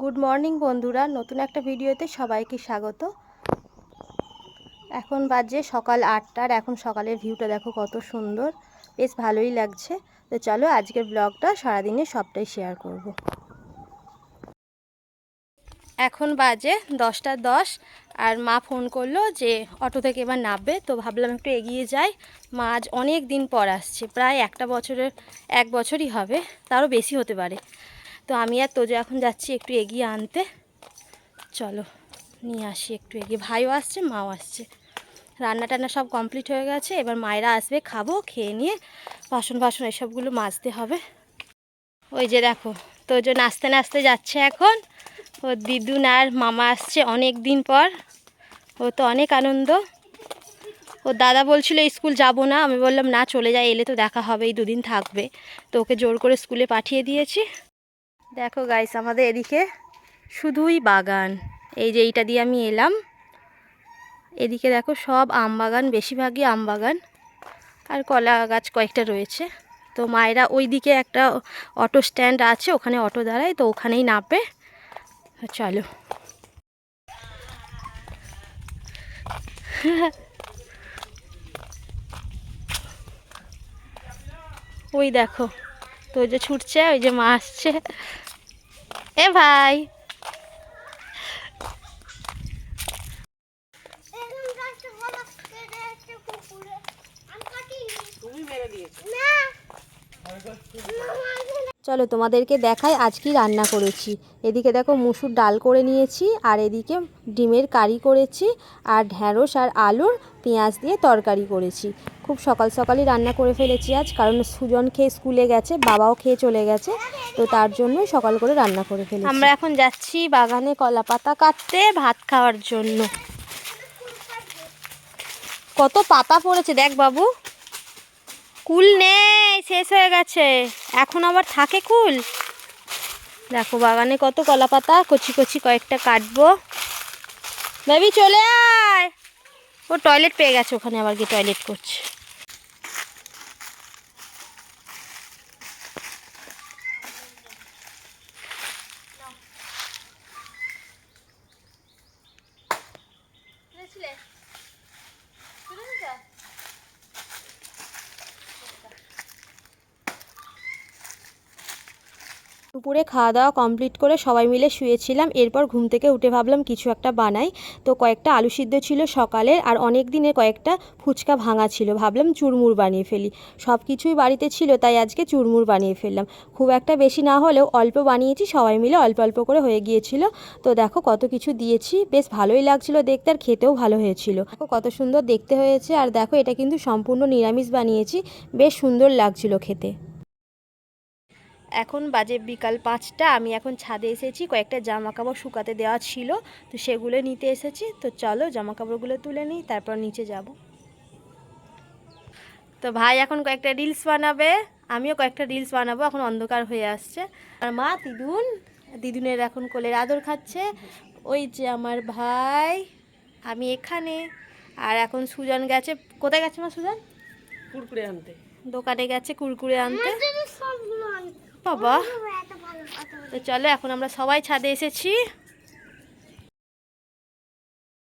Good morning বন্ধুরা, নতুন একটা ভিডিওতে সবাইকে স্বাগত। এখন বাজে সকাল আটটার এখন সকালের ভিউটা দেখো কত সুন্দর, বেশ ভালোই লাগছে। তো চলো আজকের ব্লগটা সারাদিনে সবটাই শেয়ার করব। এখন বাজে দশটা দশ আর মা ফোন করল যে অটো থেকে এবার নামবে, তো ভাবলাম একটু এগিয়ে যাই। মা আজ অনেক দিন পর আসছে, প্রায় একটা বছরের, এক বছরই হবে, তারও বেশি হতে পারে। তো আমি আর তোজো এখন যাচ্ছি একটু এগিয়ে আনতে। চলো, নিয়ে আসি একটু এগিয়ে। ভাইও আসছে, মাও আসছে। রান্না টান্না সব কমপ্লিট হয়ে গেছে। এবার মায়েরা আসবে খাব, খেয়ে নিয়ে বাসন বাসন এসবগুলো মাজতে হবে। ওই যে দেখো, তোজো নাচতে নাচতে যাচ্ছে এখন। ও দিদুন আর মামা আসছে অনেক দিন পর। ও তো অনেক আনন্দ। ও দাদা বলছিল, স্কুল যাব না। আমি বললাম, না, চলে যাই, এলে তো দেখা হবে, এই দুদিন থাকবে। তো ওকে জোর করে স্কুলে পাঠিয়ে দিয়েছি। দেখো গাইস আমাদের এদিকে শুধুই বাগান। এই যে এইটা দিয়ে আমি এলাম। এদিকে দেখো সব আম বাগান, বেশিরভাগই আম বাগান। আর কলা গাছ কয়েকটা রয়েছে। তো মায়েরা ওই দিকে একটা অটো স্ট্যান্ড আছে, ওখানে অটো দাঁড়ায়, তো ওখানেই নামবে। চলো। ওই দেখো, তো ওই যে ছুটছে, ওই যে মা আসছে। এ ভাই। চলো তোমাদেরকে দেখাই, আজ কি রান্না করেছি। এদিকে দেখো মুসুর ডাল করে নিয়েছি, আর এদিকে ডিমের কারি করেছি, আর ঢ্যাঁড়স আর আলুর পেঁয়াজ দিয়ে তরকারি করেছি। খুব সকাল সকালই রান্না করে ফেলেছি আজ, কারণ সুজন খেয়ে স্কুলে গেছে, বাবাও খেয়ে চলে গেছে, তো তার জন্যই সকাল করে রান্না করে ফেলেছি। আমরা এখন যাচ্ছি বাগানে কলা পাতা কাটতে, ভাত খাওয়ার জন্য। কত পাতা পড়েছে দেখ বাবু। কুল নেই, শেষ হয়ে গেছে। এখন আবার থাকে কুল। দেখো বাগানে কত কলা পাতা কচি কচি কয়েকটা কাটবো। বেবি চলে আয়। ও টয়লেট পেয়ে গেছে ওখানে আবার গিয়ে টয়লেট করছে। দুপুরে খাওয়া দাওয়া কমপ্লিট করে সবাই মিলে শুয়েছিলাম। এরপর ঘুম থেকে উঠে ভাবলাম কিছু একটা বানাই। তো কয়েকটা আলু সিদ্ধ ছিল সকালের আর অনেক দিনের কয়েকটা ফুচকা ভাঙা ছিল। ভাবলাম চুরমুর বানিয়ে ফেলি। সব কিছুই বাড়িতে ছিল, তাই আজকে চুরমুর বানিয়ে ফেললাম। খুব একটা বেশি না হলেও অল্প বানিয়েছি, সবাই মিলে অল্প অল্প করে হয়ে গিয়েছিল। তো দেখো কত কিছু দিয়েছি, বেশ ভালোই লাগছিল দেখতে আর খেতেও ভালো হয়েছিল। দেখো কত সুন্দর দেখতে হয়েছে আর দেখো এটা কিন্তু সম্পূর্ণ নিরামিষ বানিয়েছি, বেশ সুন্দর লাগছিল খেতে। এখন বাজে বিকাল পাঁচটা আমি এখন ছাদে এসেছি কয়েকটা জামা কাপড় শুকাতে দেওয়া ছিল তো সেগুলো নিতে এসেছি তো চলো জামা কাপড়গুলো তুলে নিই তারপর নিচে যাব। তো ভাই এখন কয়েকটা রিলস বানাবে আমিও কয়েকটা রিলস বানাবো এখন অন্ধকার হয়ে আসছে। আর মা দিদুন দিদুনের এখন কোলের আদর খাচ্ছে ওই যে আমার ভাই আমি এখানে আর এখন সুজন গেছে কোথায় গেছে মা সুজন? কুরকুরে আনতে। দোকানে গেছে কুরকুরে আনতে। বাবা। তো চলো এখন আমরা সবাই ছাদে এসেছি।